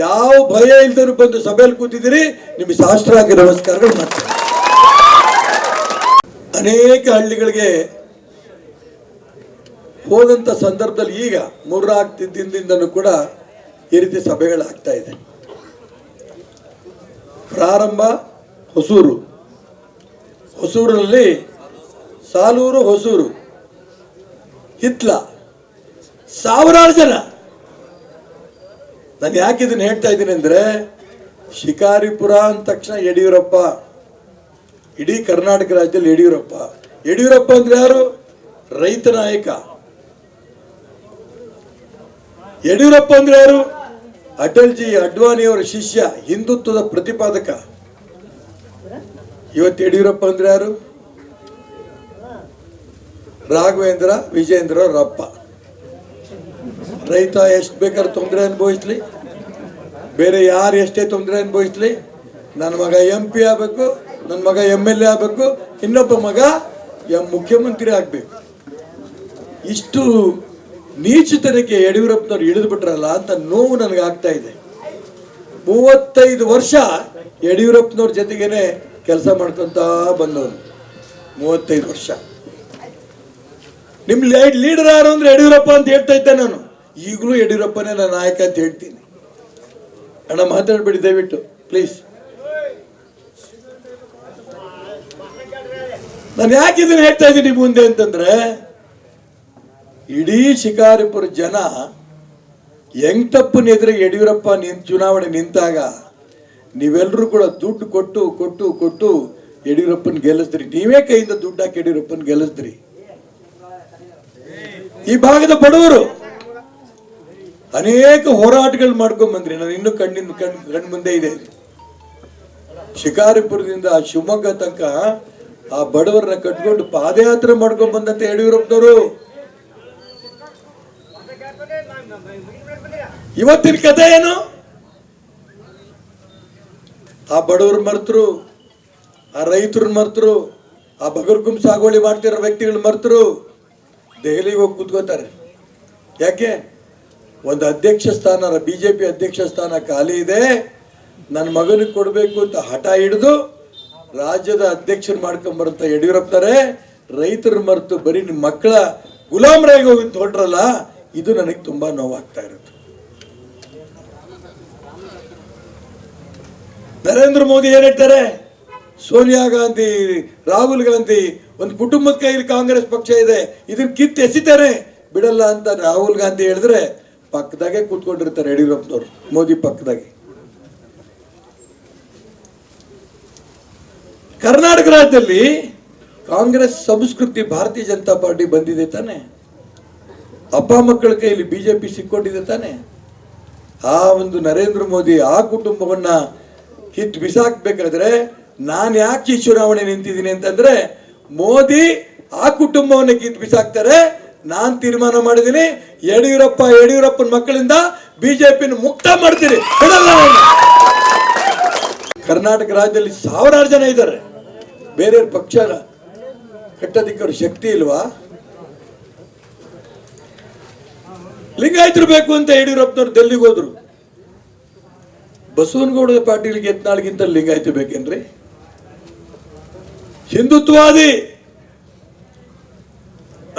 S4: ಯಾವ ಭಯ ಇಲ್ದರೂ ಬಂದು ಸಭೆಯಲ್ಲಿ ಕೂತಿದ್ದೀರಿ, ನಿಮಗೆ ಶಾಸ್ತ್ರಾಂಗ ನಮಸ್ಕಾರಗಳು ಮಾಡ್ತಾರೆ ಅನೇಕ ಹಳ್ಳಿಗಳಿಗೆ ಹೋದಂಥ ಸಂದರ್ಭದಲ್ಲಿ ಈಗ ಮೂರ್ನಾಲ್ಕು ದಿನದಿಂದನೂ ಕೂಡ ಈ ರೀತಿ ಸಭೆಗಳಾಗ್ತಾ ಇದೆ. ಪ್ರಾರಂಭ ಹೊಸೂರು. ಹೊಸೂರಲ್ಲಿ ಸಾಲೂರು ಹೊಸೂರು. ಹಿತ್ಲ ಸಾವಿರಾರು ಜನ. ನಾನು ಯಾಕೆ ಇದನ್ನು ಹೇಳ್ತಾ ಇದ್ದೀನಿ ಅಂದರೆ ಶಿಕಾರಿಪುರ ಅಂದ ತಕ್ಷಣ ಯಡಿಯೂರಪ್ಪ, ಇಡೀ ಕರ್ನಾಟಕ ರಾಜ್ಯದಲ್ಲಿ ಯಡಿಯೂರಪ್ಪ. ಯಡಿಯೂರಪ್ಪ ಅಂದ್ರೆ ಯಾರು? ರೈತ ನಾಯಕ. ಯಡಿಯೂರಪ್ಪ ಅಂದ್ರೆ ಯಾರು? ಅಟಲ್ಜಿ ಅಡ್ವಾಣಿಯವರ ಶಿಷ್ಯ ಹಿಂದುತ್ವದ ಪ್ರತಿಪಾದಕ. ಇವತ್ತು ಯಡಿಯೂರಪ್ಪ ಅಂದ್ರೆ ಯಾರು? ರಾಘವೇಂದ್ರ, ವಿಜೇಂದ್ರ, ರಪ್ಪ. ರೈತ ಎಷ್ಟು ಬೇಕಾದ್ರೂ ತೊಂದರೆ ಅನುಭವಿಸ್ಲಿ. ಬೇರೆ ಯಾರು ಎಷ್ಟೇ ತೊಂದರೆ ಅನುಭವಿಸ್ಲಿ. ನನ್ನ ಮಗ ಎಂ ಪಿ ಆಗಬೇಕು, ನನ್ನ ಮಗ ಎಂ ಎಲ್ ಎ ಆಗಬೇಕು, ಇನ್ನೊಬ್ಬ ಮಗ ಎಂ ಮುಖ್ಯಮಂತ್ರಿ ಆಗಬೇಕು. ಇಷ್ಟು ನೀಚತನಕ್ಕೆ ಯಡಿಯೂರಪ್ಪನವ್ರು ಇಳಿದು ಬಿಟ್ರಲ್ಲ ಅಂತ ನೋವು ನನಗೆ ಆಗ್ತಾ ಇದೆ. ಮೂವತ್ತೈದು ವರ್ಷ ಯಡಿಯೂರಪ್ಪನವ್ರ ಜೊತೆಗೇನೆ ಕೆಲಸ ಮಾಡ್ಕೊಂತ ಬಂದವನು. ಮೂವತ್ತೈದು ವರ್ಷ. ನಿಮ್ ಲೀಡರ್ ಯಾರು ಅಂದ್ರೆ ಯಡಿಯೂರಪ್ಪ ಅಂತ ಹೇಳ್ತಾ ಇದ್ದೆ ನಾನು. ಈಗಲೂ ಯಡಿಯೂರಪ್ಪನೇ ನನ್ನ ನಾಯಕ ಅಂತ ಹೇಳ್ತೀನಿ. ಅಣ್ಣ, ಮಾತಾಡ್ಬೇಡಿ ದಯವಿಟ್ಟು ಪ್ಲೀಸ್ ನಾನು ಯಾಕೆ ಇದನ್ನ ಹೇಳ್ತಾ ಇದ್ದೀನಿ ಮುಂದೆ ಅಂತಂದ್ರೆ ಇಡೀ ಶಿಕಾರಿಪುರ ಜನ ಎಂಟಪ್ಪನ ಎದುರಿಗೆ ಯಡಿಯೂರಪ್ಪ ನಿಂತ ಚುನಾವಣೆ ನಿಂತಾಗ ನೀವೆಲ್ಲರೂ ಕೂಡ ದುಡ್ಡು ಕೊಟ್ಟು ಕೊಟ್ಟು ಕೊಟ್ಟು ಯಡಿಯೂರಪ್ಪನ ಗೆಲ್ಲಿಸ್ರಿ ನೀವೇ ಕೈಯಿಂದ ದುಡ್ಡು ಹಾಕಿ ಯಡಿಯೂರಪ್ಪನ ಗೆಲ್ಲಿಸ್ರಿ ಈ ಭಾಗದ ಬಡವರು ಅನೇಕ ಹೋರಾಟಗಳು ಮಾಡ್ಕೊಂಡ್ ಬಂದ್ರಿ. ನಾನು ಇನ್ನೂ ಕಣ್ಣಿನ, ಕಣ್ ಕಣ್ ಮುಂದೆ ಇದೆ. ಶಿಕಾರಿಪುರದಿಂದ ಶಿವಮೊಗ್ಗ ತನಕ ಆ ಬಡವರನ್ನ ಕಟ್ಕೊಂಡು ಪಾದಯಾತ್ರೆ ಮಾಡ್ಕೊಂಡ್ ಬಂದಂತೆ ಯಡಿಯೂರಪ್ಪನವರು. ಇವತ್ತಿನ ಕಥೆ ಏನು? ಆ ಬಡವ್ರ ಮರ್ತರು, ಆ ರೈತರ ಮರ್ತರು, ಆ ಬಗರ್ಗುಂ ಸಾಗುವಳಿ ಮಾಡ್ತಿರೋ ವ್ಯಕ್ತಿಗಳು ಮರ್ತರು, ದೆಹಲಿಗೆ ಹೋಗಿ ಕೂತ್ಕೋತಾರೆ. ಯಾಕೆ? ಒಂದು ಅಧ್ಯಕ್ಷ ಸ್ಥಾನ, ಬಿಜೆಪಿ ಅಧ್ಯಕ್ಷ ಸ್ಥಾನ ಖಾಲಿ ಇದೆ. ನನ್ನ ಮಗನಿಗೆ ಕೊಡಬೇಕು ಅಂತ ಹಠ ಹಿಡಿದು ರಾಜ್ಯದ ಅಧ್ಯಕ್ಷರು ಮಾಡ್ಕೊಂಬರಂತ ಯಡಿಯೂರಪ್ಪನವರೇ, ರೈತರ ಮರೆತು ಬರೀ ನಿಮ್ಮ ಮಕ್ಕಳ ಗುಲಾಮರಾಗಿ ಹೋಗಿ ಹೊರಟ್ರಲ್ಲ ಇದು ನನಗೆ ತುಂಬ ನೋವಾಗ್ತಾ ಇರುತ್ತೆ. ನರೇಂದ್ರ ಮೋದಿ ಏನು ಹೇಳ್ತಾರೆ? ಸೋನಿಯಾ ಗಾಂಧಿ, ರಾಹುಲ್ ಗಾಂಧಿ, ಒಂದು ಕುಟುಂಬದ ಕೈಯಲ್ಲಿ ಕಾಂಗ್ರೆಸ್ ಪಕ್ಷ ಇದೆ ಇದನ್ನ ಕಿತ್ತು ಎಸಿತಾರೆ, ಬಿಡಲ್ಲ ಅಂತ ರಾಹುಲ್ ಗಾಂಧಿ ಹೇಳಿದ್ರೆ ಪಕ್ಕದಾಗೆ ಕೂತ್ಕೊಂಡಿರ್ತಾರೆ ಯಡಿಯೂರಪ್ಪನವರು, ಮೋದಿ ಪಕ್ಕದಾಗೆ. ಕರ್ನಾಟಕ ರಾಜ್ಯದಲ್ಲಿ ಕಾಂಗ್ರೆಸ್ ಸಂಸ್ಕೃತಿ ಭಾರತೀಯ ಜನತಾ ಪಾರ್ಟಿ ಬಂದಿದೆ ತಾನೆ. ಅಪ್ಪ ಮಕ್ಕಳ ಕೈಯಲ್ಲಿ ಬಿ ಜೆ ಪಿ ಸಿಕ್ಕೊಂಡಿದೆ ತಾನೆ? ಆ ಒಂದು ನರೇಂದ್ರ ಮೋದಿ ಆ ಕುಟುಂಬವನ್ನ ಕಿತ್ತು ಬಿಸಾಕ್ಬೇಕಾದ್ರೆ ನಾನು ಯಾಕೆ ಈ ಚುನಾವಣೆ ನಿಂತಿದ್ದೀನಿ ಅಂತಂದ್ರೆ, ಮೋದಿ ಆ ಕುಟುಂಬವನ್ನ ಕಿತ್ತು ಬಿಸಾಕ್ತಾರೆ, ನಾನು ತೀರ್ಮಾನ ಮಾಡಿದ್ದೀನಿ, ಯಡಿಯೂರಪ್ಪ ಯಡಿಯೂರಪ್ಪನ ಮಕ್ಕಳಿಂದ ಬಿಜೆಪಿನ ಮುಕ್ತ ಮಾಡ್ತೀನಿ. ಕರ್ನಾಟಕ ರಾಜ್ಯದಲ್ಲಿ ಸಾವಿರಾರು ಜನ ಇದ್ದಾರೆ. ಬೇರೆ ಪಕ್ಷ ಕಟ್ಟೋದಿಕ್ಕೆ ಶಕ್ತಿ ಇಲ್ವಾ? ಲಿಂಗಾಯತರು ಬೇಕು ಅಂತ ಯಡಿಯೂರಪ್ಪನವ್ರು ಡೆಲ್ಲಿಗೆ ಹೋದ್ರು. ಬಸವನಗೌಡ ಪಾಟೀಲ್ಗೆ ಎತ್ನಾಳ್ಗಿಂತ ಲಿಂಗಾಯತ ಬೇಕೇನ್ರಿ? ಹಿಂದುತ್ವವಾದಿ.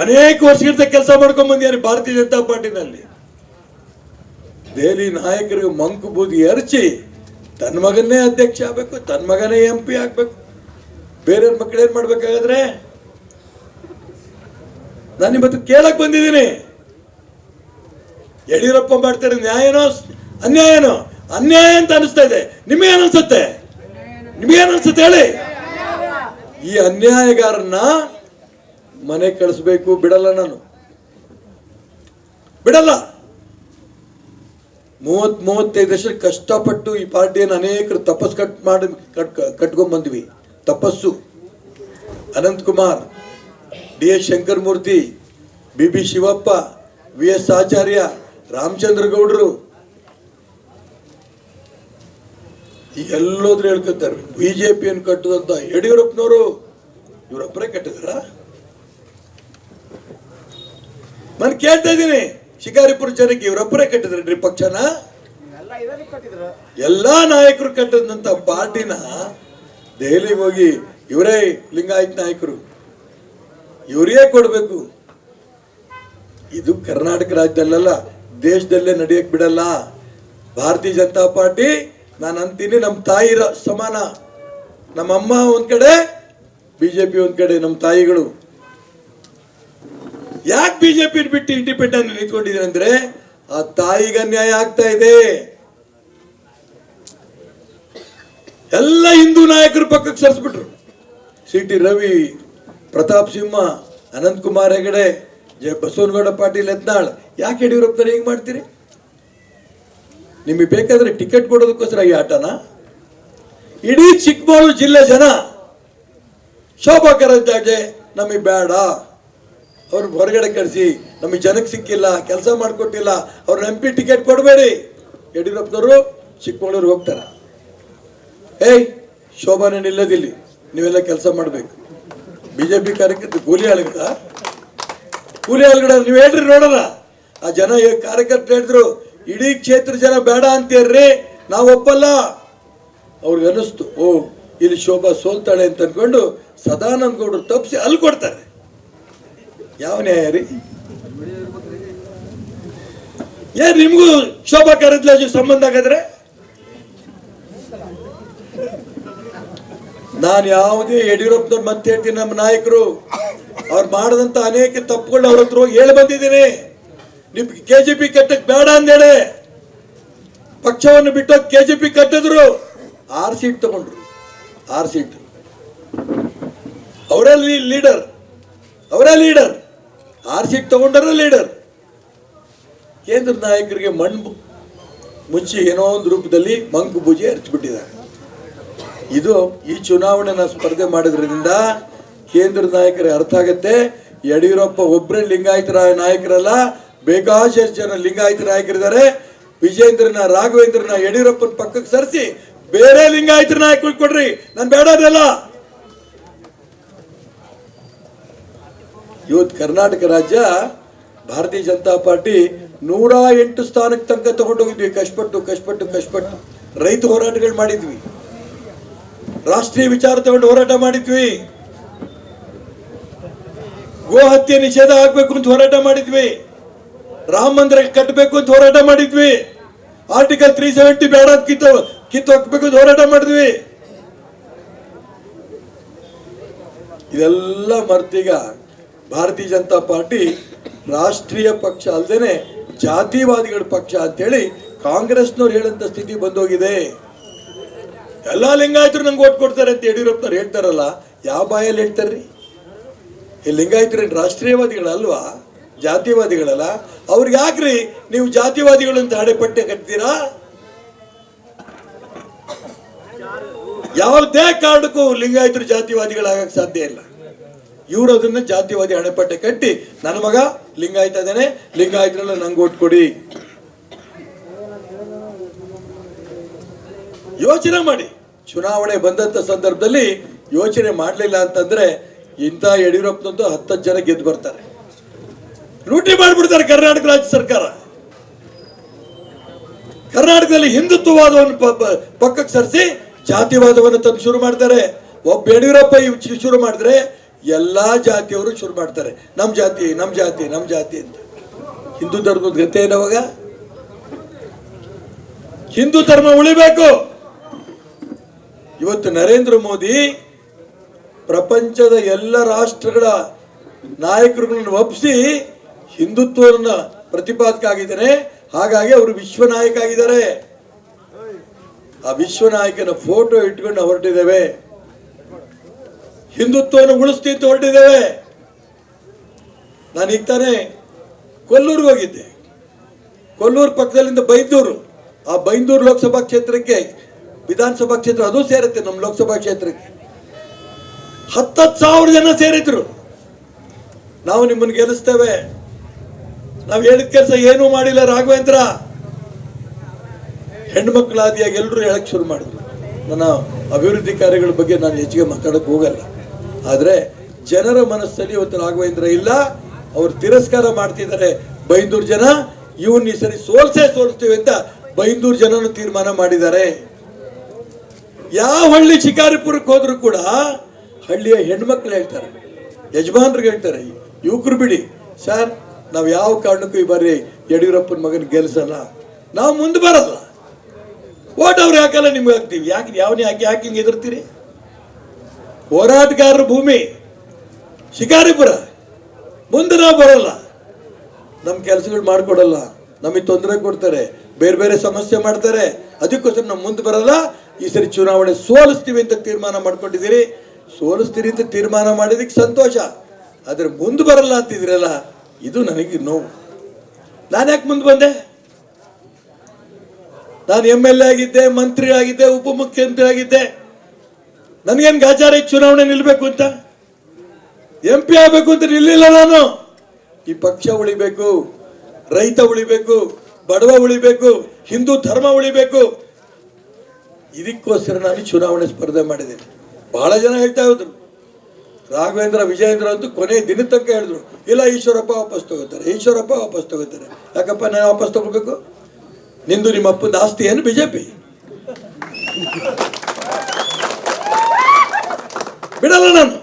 S4: ಅನೇಕ ವರ್ಷಗಳಿಂದ ಕೆಲಸ ಮಾಡ್ಕೊಂಡ್ ಬಂದಿದ್ದಾರೆ ಭಾರತೀಯ ಜನತಾ ಪಾರ್ಟಿನಲ್ಲಿ. ದೆಹಲಿ ನಾಯಕರು ಮಂಕು ಬೂದಿ ಎರಚಿ ತನ್ನ ಮಗನ್ನೇ ಅಧ್ಯಕ್ಷ ಆಗ್ಬೇಕು, ತನ್ನ ಮಗನೇ ಎಂ ಪಿ ಆಗ್ಬೇಕು. ಬೇರೆಯವ್ರ ಮಕ್ಕಳು ಏನ್ ಮಾಡ್ಬೇಕಾಗಾದ್ರೆ? ನಾನು ಇವತ್ತು ಕೇಳಕ್ ಬಂದಿದ್ದೀನಿ. ಯಡಿಯೂರಪ್ಪ ಮಾಡ್ತಾರೆ ನ್ಯಾಯನೋ, ಅನ್ಯಾಯನೋ? ಅನ್ಯಾಯ ಅಂತ ಅನಿಸ್ತಾ ಇದೆ. ನಿಮಗೇನು ಅನ್ಸುತ್ತೆ ನಿಮಗೇನು ಅನ್ಸುತ್ತೆ ಹೇಳಿ? ಈ ಅನ್ಯಾಯಗಾರನ್ನ ಮನೆ ಕಳಿಸ್ಬೇಕು, ಬಿಡಲ್ಲ ನಾನು. ಬಿಡಲ್ಲ. ಮೂವತ್ ಮೂವತ್ತೈದು ವರ್ಷ ಕಷ್ಟಪಟ್ಟು ಈ ಪಾರ್ಟಿಯನ್ನು ಅನೇಕರು ತಪಸ್ ಕಟ್ ಮಾಡಿ, ಕಟ್ ಕಟ್ಕೊಂಡ್ ಬಂದ್ವಿ. ತಪಸ್ಸು. Ananthkumar D S Shankar Murthy B B Shivappa, V S Acharya Ramachandra ಗೌಡರು ಈಗ ಎಲ್ಲೋದ್ರು ಹೇಳ್ಕೊತಾರೆ, ಬಿಜೆಪಿಯನ್ನು ಕಟ್ಟದಂತ ಯಡಿಯೂರಪ್ಪನವರು ಇವರೊಬ್ಬರೇ ಕಟ್ಟಿದ್ರ? ನಾನು ಕೇಳ್ತಾ ಇದ್ದೀನಿ, ಶಿಕಾರಿಪುರ ಜನಕ್ಕೆ ಇವರೊಬ್ಬರೇ ಕಟ್ಟಿದ್ರಿ ಪಕ್ಷನ? ಎಲ್ಲಾ ನಾಯಕರು ಕಟ್ಟದಂತ ಪಾರ್ಟಿನ ದೆಹಲಿಗೆ ಹೋಗಿ ಇವರೇ ಲಿಂಗಾಯತ್ ನಾಯಕರು, ಇವರೇ ಕೊಡಬೇಕು. ಇದು ಕರ್ನಾಟಕ ರಾಜ್ಯದಲ್ಲ ದೇಶದಲ್ಲೇ ನಡೆಯಕ್ ಬಿಡಲ್ಲ. ಭಾರತೀಯ ಜನತಾ ಪಾರ್ಟಿ, ನಾನು ಅಂತೀನಿ ನಮ್ಮ ತಾಯಿ ಸಮಾನ. ನಮ್ಮಮ್ಮ ಒಂದ್ ಕಡೆ, ಬಿಜೆಪಿ ಒಂದ್ ಕಡೆ ನಮ್ಮ ತಾಯಿಗಳು. ಯಾಕೆ ಬಿಜೆಪಿ ಬಿಟ್ಟು ಇಂಡಿಪೆಂಡೆಂಟ್ ನಿಂತ್ಕೊಂಡಿದ್ರೆ ಅಂದ್ರೆ, ಆ ತಾಯಿಗೆ ಅನ್ಯಾಯ ಆಗ್ತಾ ಇದೆ. ಎಲ್ಲ ಹಿಂದೂ ನಾಯಕರು ಪಕ್ಕಕ್ಕೆ ಸರಿಸ್ಬಿಟ್ರು. ಸಿ ಟಿ ರವಿ, ಪ್ರತಾಪ್ ಸಿಂಹ ಅನಂತ್ ಕುಮಾರ್ ಹೆಗಡೆ ಜಯ ಬಸವನಗೌಡ ಪಾಟೀಲ್ ಎದ್ದಾಳ. ಯಾಕೆ ಯಡಿಯೂರಪ್ಪನವ್ರು ಹೇಗೆ ಮಾಡ್ತೀರಿ? ನಿಮಗೆ ಬೇಕಾದ್ರೆ ಟಿಕೆಟ್ ಕೊಡೋದಕ್ಕೋಸ್ಕರ ಈ ಆಟನ. ಇಡೀ ಚಿಕ್ಕಮಗಳೂರು ಜಿಲ್ಲೆ ಜನ ಶೋಭಾ ಕರಂದ್ಲಾಜೆ ನಮಗೆ ಬೇಡ. ಅವ್ರು ಹೊರಗಡೆ ಕಳಿಸಿ. ನಮಗೆ ಜನಕ್ಕೆ ಸಿಕ್ಕಿಲ್ಲ, ಕೆಲಸ ಮಾಡಿಕೊಟ್ಟಿಲ್ಲ ಅವ್ರ ಎಂ ಪಿ ಟಿಕೆಟ್ ಕೊಡಬೇಡಿ. ಯಡಿಯೂರಪ್ಪನವರು ಚಿಕ್ಕಮಗಳೂರಿಗೆ ಹೋಗ್ತಾರೆ. ಏಯ್, ಶೋಭಾನೇ ನಿಲ್ಲದಿಲ್ಲಿ. ನೀವೆಲ್ಲ ಕೆಲಸ ಮಾಡಬೇಕು. ಬಿ ಜೆ ಪಿ ಕಾರ್ಯಕರ್ತ ಗೋಲಿ ಆಳುಗಳ ಕೂಲಿ ಆಳುಗಳ ನೀವು ಹೇಳ್ರಿ ನೋಡಲ್ಲ ಆ ಜನ ಕಾರ್ಯಕರ್ತರು ಹೇಳಿದ್ರು, ಇಡೀ ಕ್ಷೇತ್ರ ಜನ ಬೇಡ ಅಂತೀರ್ರಿ, ನಾವು ಒಪ್ಪಲ್ಲ. ಅವ್ರಿಗೆ ಅನಿಸ್ತು ಓ, ಇಲ್ಲಿ ಶೋಭಾ ಸೋಲ್ತಾಳೆ ಅಂತ ಅನ್ಕೊಂಡು ಸದಾನಂದ ಗೌಡರು ತಪ್ಪಿಸಿ ಅಲ್ಲಿ ಕೊಡ್ತಾರೆ. ಯಾವ ನ್ಯಾಯ ರೀ? ಏನ್ ನಿಮ್ಗೂ ಶೋಭಾ ಕರಂದ್ಲಾಜೆ ಸಂಬಂಧ ಆಗಿದ್ರೆ? ನಾನು ಯಾವುದೇ ಯಡಿಯೂರಪ್ಪನವ್ರು ಮತ್ತೆ ಹೇಳ್ತೀನಿ ನಮ್ಮ ನಾಯಕರು. ಅವ್ರು ಮಾಡದಂತ ಅನೇಕ ತಪ್ಪುಗಳು ಅವ್ರ ಹತ್ರ ಹೇಳಿ ಬಂದಿದ್ದೀನಿ. ನಿಮ್ಗೆ ಕೆ ಜಿ ಪಿ ಕಟ್ಟಕ್ ಬೇಡ ಅಂದೇಳಿ ಪಕ್ಷವನ್ನು ಬಿಟ್ಟು ಕೆ ಜಿ ಪಿ ಕಟ್ಟಿದ್ರು. ಆರ್ ಸೀಟ್ ತಗೊಂಡ್ರು. ಆರ್ ಸೀಟ್. ಅವರೇ ಲೀಡರ್. ಅವರೇ ಲೀಡರ್. ಆರ್ ಸೀಟ್ ತಗೊಂಡರ ಲೀಡರ್. ಕೇಂದ್ರ ನಾಯಕರಿಗೆ ಮಣ್ ಮುಚ್ಚಿ ಏನೋ ಒಂದು ರೂಪದಲ್ಲಿ ಮಂಕು ಪೂಜೆ ಹರಿಸ್ಬಿಟ್ಟಿದ್ದಾರೆ ಇದು ಈ ಚುನಾವಣೆನ ಸ್ಪರ್ಧೆ ಮಾಡೋದ್ರಿಂದ ಕೇಂದ್ರ ನಾಯಕರಿಗೆ ಅರ್ಥ ಆಗುತ್ತೆ? ಯಡಿಯೂರಪ್ಪ ಒಬ್ಬರೇ ಲಿಂಗಾಯತರ ನಾಯಕರಲ್ಲ ಬೇಕಾದಷ್ಟು ಜನ ಲಿಂಗಾಯತ ನಾಯಕರಿದ್ದಾರೆ. ವಿಜೇಂದ್ರನ, ರಾಘವೇಂದ್ರನ, ಯಡಿಯೂರಪ್ಪನ ಪಕ್ಕಕ್ಕೆ ಸರಿಸಿ, ಬೇರೆ ಲಿಂಗಾಯತರ ನಾಯಕರಿಗೆ ಕೊಡ್ರಿ. ನಾನು ಬೇಡದಲ್ಲ ಇವತ್ತು ಕರ್ನಾಟಕ ರಾಜ್ಯ, ಭಾರತೀಯ ಜನತಾ ಪಾರ್ಟಿ ನೂರ ಎಂಟು ಸ್ಥಾನಕ್ಕೆ ತನಕ ತಗೊಂಡೋಗಿದ್ವಿ ಕಷ್ಟಪಟ್ಟು ಕಷ್ಟಪಟ್ಟು ಕಷ್ಟಪಟ್ಟು ರೈತ ಹೋರಾಟಗಳು ಮಾಡಿದ್ವಿ. ರಾಷ್ಟ್ರೀಯ ವಿಚಾರ ತಗೊಂಡು ಹೋರಾಟ ಮಾಡಿದ್ವಿ. ಗೋ ಹತ್ಯೆ ನಿಷೇಧ ಆಗ್ಬೇಕು ಅಂತ ಹೋರಾಟ ಮಾಡಿದ್ವಿ. ರಾಮ ಮಂದಿರ ಕಟ್ಟಬೇಕು ಅಂತ ಹೋರಾಟ ಮಾಡಿದ್ವಿ. ಆರ್ಟಿಕಲ್ ತ್ರೀ ಸೆವೆಂಟಿ ಬೇಡ ಅಂತ ಕಿತ್ತು ಕಿತ್ತು ಹಾಕ್ಬೇಕು ಅಂತ ಹೋರಾಟ ಮಾಡಿದ್ವಿ. ಇದೆಲ್ಲ ಮರ್ತೀಗ ಭಾರತೀಯ ಜನತಾ ಪಾರ್ಟಿ ರಾಷ್ಟ್ರೀಯ ಪಕ್ಷ ಅಲ್ಲದೇನೆ ಜಾತಿವಾದಿಗಳ ಪಕ್ಷ ಅಂತೇಳಿ ಕಾಂಗ್ರೆಸ್ನವ್ರು ಹೇಳಂತ ಸ್ಥಿತಿ ಬಂದೋಗಿದೆ. ಎಲ್ಲ ಲಿಂಗಾಯತರು ನಂಗೆ ಓಟ್ ಕೊಡ್ತಾರೆ ಅಂತ ಯಡಿಯೂರಪ್ಪನವ್ರು ಹೇಳ್ತಾರಲ್ಲ, ಯಾವ ಬಾಯಲ್ಲಿ ಹೇಳ್ತಾರ್ರಿ? ಈ ಲಿಂಗಾಯತರು ರಾಷ್ಟ್ರೀಯವಾದಿಗಳಲ್ವಾ? ಜಾತಿವಾದಿಗಳಲ್ಲ? ಅವ್ರಿಗೆ ಯಾಕ್ರಿ ನೀವು ಜಾತಿವಾದಿಗಳು ಅಂತ ಹಣೆಪಟ್ಟೆ ಕಟ್ತೀರಾ? ಯಾವುದೇ ಕಾರಣಕ್ಕೂ ಲಿಂಗಾಯತರು ಜಾತಿವಾದಿಗಳಾಗಕ್ಕೆ ಸಾಧ್ಯ ಇಲ್ಲ. ಇವರು ಅದನ್ನ ಜಾತಿವಾದಿ ಹಣೆಪಟ್ಟೆ ಕಟ್ಟಿ, ನನ್ನ ಮಗ ಲಿಂಗಾಯತ ಅದೇನೆ ಲಿಂಗಾಯತರನ್ನ ನಂಗೆ ಓಟ್ ಕೊಡಿ. ಯೋಚನೆ ಮಾಡಿ. ಚುನಾವಣೆ ಬಂದಂತ ಸಂದರ್ಭದಲ್ಲಿ ಯೋಚನೆ ಮಾಡಲಿಲ್ಲ ಅಂತಂದ್ರೆ ಇಂಥ ಯಡಿಯೂರಪ್ಪನಂತ ಹತ್ತತ್ತು ಜನ ಗೆದ್ದು ಬರ್ತಾರೆ. ಲೂಟಿ ಮಾಡಿಬಿಡ್ತಾರೆ ಕರ್ನಾಟಕ ರಾಜ್ಯ ಸರ್ಕಾರ. ಕರ್ನಾಟಕದಲ್ಲಿ ಹಿಂದುತ್ವವಾದವನ್ನು ಪಕ್ಕಕ್ಕೆ ಸರಿಸಿ ಜಾತಿವಾದವನ್ನು ತಂದು ಶುರು ಮಾಡ್ತಾರೆ. ಒಬ್ಬ ಯಡಿಯೂರಪ್ಪ ಶುರು ಮಾಡಿದ್ರೆ ಎಲ್ಲಾ ಜಾತಿಯವರು ಶುರು ಮಾಡ್ತಾರೆ. ನಮ್ಮ ಜಾತಿ ನಮ್ಮ ಜಾತಿ ನಮ್ಮ ಜಾತಿ ಅಂತ. ಹಿಂದೂ ಧರ್ಮದ ಗತೆ ಏನವಾಗ ಹಿಂದೂ ಧರ್ಮ ಉಳಿಬೇಕು. ಇವತ್ತು ನರೇಂದ್ರ ಮೋದಿ ಪ್ರಪಂಚದ ಎಲ್ಲ ರಾಷ್ಟ್ರಗಳ ನಾಯಕರುಗಳನ್ನು ಒಪ್ಪಿಸಿ ಹಿಂದುತ್ವವನ್ನು ಪ್ರತಿಪಾದಕ ಆಗಿದ್ದಾನೆ ಹಾಗಾಗಿ ಅವರು ವಿಶ್ವ ನಾಯಕ ಆಗಿದ್ದಾರೆ ಆ ವಿಶ್ವ ನಾಯಕನ ಫೋಟೋ ಇಟ್ಕೊಂಡು ಹೊರಟಿದ್ದೇವೆ. ಹಿಂದುತ್ವವನ್ನು ಉಳಿಸ್ತಿತ್ತು ಹೊರಟಿದ್ದೇವೆ. ನಾನು ಈಗ ತಾನೇ ಕೊಲ್ಲೂರಿಗೆ ಹೋಗಿದ್ದೆ. ಕೊಲ್ಲೂರು ಪಕ್ಕದಲ್ಲಿಂದ ಬೈಂದೂರು. ಆ ಬೈಂದೂರು ಲೋಕಸಭಾ ಕ್ಷೇತ್ರಕ್ಕೆ, ವಿಧಾನಸಭಾ ಕ್ಷೇತ್ರ ಅದು ಸೇರುತ್ತೆ, ನಮ್ಮ ಲೋಕಸಭಾ ಕ್ಷೇತ್ರಕ್ಕೆ. ಹತ್ತತ್ತು ಸಾವಿರ ಜನ ಸೇರಿದ್ರು. ನಾವು ನಿಮ್ಮನ್ನು ಗೆಲ್ಲಿಸ್ತೇವೆ. ನಾವು ಹೇಳಿದ ಕೆಲಸ ಏನೂ ಮಾಡಿಲ್ಲ ರಾಘವೇಂದ್ರ. ಹೆಣ್ಮಕ್ಳಾದಿಯಾಗಿ ಎಲ್ಲರೂ ಹೇಳಕ್ ಶುರು ಮಾಡಿದ್ರು. ನನ್ನ ಅಭಿವೃದ್ಧಿ ಕಾರ್ಯಗಳ ಬಗ್ಗೆ ನಾನು ಹೆಚ್ಚಿಗೆ ಮಾತಾಡಕ್ ಹೋಗಲ್ಲ. ಆದರೆ ಜನರ ಮನಸ್ಸಲ್ಲಿ ಇವತ್ತು ರಾಘವೇಂದ್ರ ಇಲ್ಲ. ಅವರು ತಿರಸ್ಕಾರ ಮಾಡ್ತಿದ್ದಾರೆ. ಬೈಂದೂರು ಜನ ಇವನ್ನ ಈ ಸರಿ ಸೋಲ್ಸೇ ಸೋಲ್ಸ್ತೀವಿ ಅಂತ ಬೈಂದೂರು ಜನನು ತೀರ್ಮಾನ ಮಾಡಿದ್ದಾರೆ. ಯಾವ ಹಳ್ಳಿ ಶಿಕಾರಿಪುರಕ್ಕೆ ಹೋದ್ರು ಕೂಡ ಹಳ್ಳಿಯ ಹೆಣ್ಮಕ್ಳು ಹೇಳ್ತಾರೆ ಯಜಮಾನ್ರಿಗೆ ಹೇಳ್ತಾರೆ, ಯುವಕರು ಬಿಡಿ, ಸರ್, ನಾವು ಯಾವ ಕಾರಣಕ್ಕೂ ಈ ಬಾರಿ ಯಡಿಯೂರಪ್ಪನ ಮಗನ ಗೆಲ್ಸಲ್ಲ, ನಾವು ಮುಂದೆ ಬರಲ್ಲ. ಓಟ್ ಅವ್ರು ಹಾಕಲ್ಲ, ನಿಮ್ಗೆ ಹಾಕ್ತೀವಿ. ಯಾಕೆ ಯಾವನೇ ಹಾಕಿ ಯಾಕೆ ಹಿಂಗೆ ಎದುರ್ತೀರಿ ಹೋರಾಟಗಾರರ ಭೂಮಿ, ಶಿಕಾರಿಪುರ, ಮುಂದೆ ನಾವು ಬರಲ್ಲ. ನಮ್ಮ ಕೆಲಸಗಳು ಮಾಡಿಕೊಡಲ್ಲ, ನಮಗೆ ತೊಂದರೆ ಕೊಡ್ತಾರೆ, ಬೇರೆ ಬೇರೆ ಸಮಸ್ಯೆ ಮಾಡ್ತಾರೆ, ಅದಕ್ಕೋಸ್ಕರ ನಾವು ಮುಂದೆ ಬರಲ್ಲ. ಈ ಸರಿ ಚುನಾವಣೆ ಸೋಲಿಸ್ತೀವಿ ಅಂತ ತೀರ್ಮಾನ ಮಾಡ್ಕೊಂಡಿದ್ದೀರಿ. ಸೋಲಿಸ್ತೀರಿ ಅಂತ ತೀರ್ಮಾನ ಮಾಡಿದಕ್ಕೆ ಸಂತೋಷ. ಆದರೆ ಮುಂದೆ ಬರಲ್ಲ ಅಂತಿದ್ರಲ್ಲ, ಇದು ನನಗೆ ನೋವು. ನಾನು ಯಾಕೆ ಮುಂದೆ ಬಂದೆ? ನಾನು ಎಂ ಎಲ್ ಎ ಆಗಿದ್ದೆ, ಮಂತ್ರಿ ಆಗಿದ್ದೆ, ಉಪಮುಖ್ಯಮಂತ್ರಿ ಆಗಿದ್ದೆ. ನನಗೇನು ಗಾಚಾರ ಚುನಾವಣೆ ನಿಲ್ಲಬೇಕು ಅಂತ? ಎಂ ಪಿ ಆಗಬೇಕು ಅಂತ ನಿಲ್ಲಿಲ್ಲ ನಾನು. ಈ ಪಕ್ಷ ಉಳಿಬೇಕು, ರೈತ ಉಳಿಬೇಕು, ಬಡವ ಉಳಿಬೇಕು, ಹಿಂದೂ ಧರ್ಮ ಉಳಿಬೇಕು. ಇದಕ್ಕೋಸ್ಕರ ನಾನು ಚುನಾವಣೆ ಸ್ಪರ್ಧೆ ಮಾಡಿದ್ದೇನೆ. ಬಹಳ ಜನ ಹೇಳ್ತಾ ಇದ್ರು. ರಾಘವೇಂದ್ರ, ವಿಜಯೇಂದ್ರ ಅಂತೂ ಕೊನೆ ದಿನ ತನಕ ಹೇಳಿದ್ರು. ಇಲ್ಲ, ಈಶ್ವರಪ್ಪ ವಾಪಸ್ ತಗೋತಾರೆ, ಈಶ್ವರಪ್ಪ ವಾಪಸ್ ತಗೋತಾರೆ. ಯಾಕಪ್ಪ, ನಾನು ವಾಪಸ್ ತಗೋಬೇಕು? ನಿಂದು ನಿಮ್ಮ ಅಪ್ಪನ ಆಸ್ತಿ ಏನು ಬಿ ಜೆ ಪಿ ಬಿಡಲ್ಲ ನಾನು.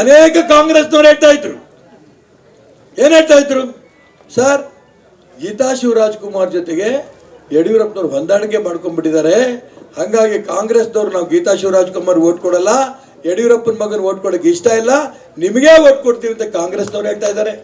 S4: ಅನೇಕ ಕಾಂಗ್ರೆಸ್ನವ್ರು ಹೇಳ್ತಾ ಇದ್ರು. ಏನ್ ಹೇಳ್ತಾ ಇದ್ರು? ಸರ್, ಗೀತಾ ಶಿವರಾಜ್ ಕುಮಾರ್ ಜೊತೆಗೆ ಯಡಿಯೂರಪ್ಪನವ್ರು ಹೊಂದಾಣಿಕೆ ಮಾಡ್ಕೊಂಡ್ಬಿಟ್ಟಿದ್ದಾರೆ. ಹಂಗಾಗಿ ಕಾಂಗ್ರೆಸ್ದವ್ರು ನಾವು ಗೀತಾ ಶಿವರಾಜ್ ಕುಮಾರ್ ಓಟ್ ಕೊಡಲ್ಲ, ಯಡಿಯೂರಪ್ಪನ ಮಗನ ಓಟ್ ಕೊಡೋಕೆ ಇಷ್ಟ ಇಲ್ಲ, ನಿಮಗೆ ಓಟ್ ಕೊಡ್ತೀವಿ ಅಂತ ಕಾಂಗ್ರೆಸ್ನವ್ರು ಹೇಳ್ತಾ ಇದ್ದಾರೆ.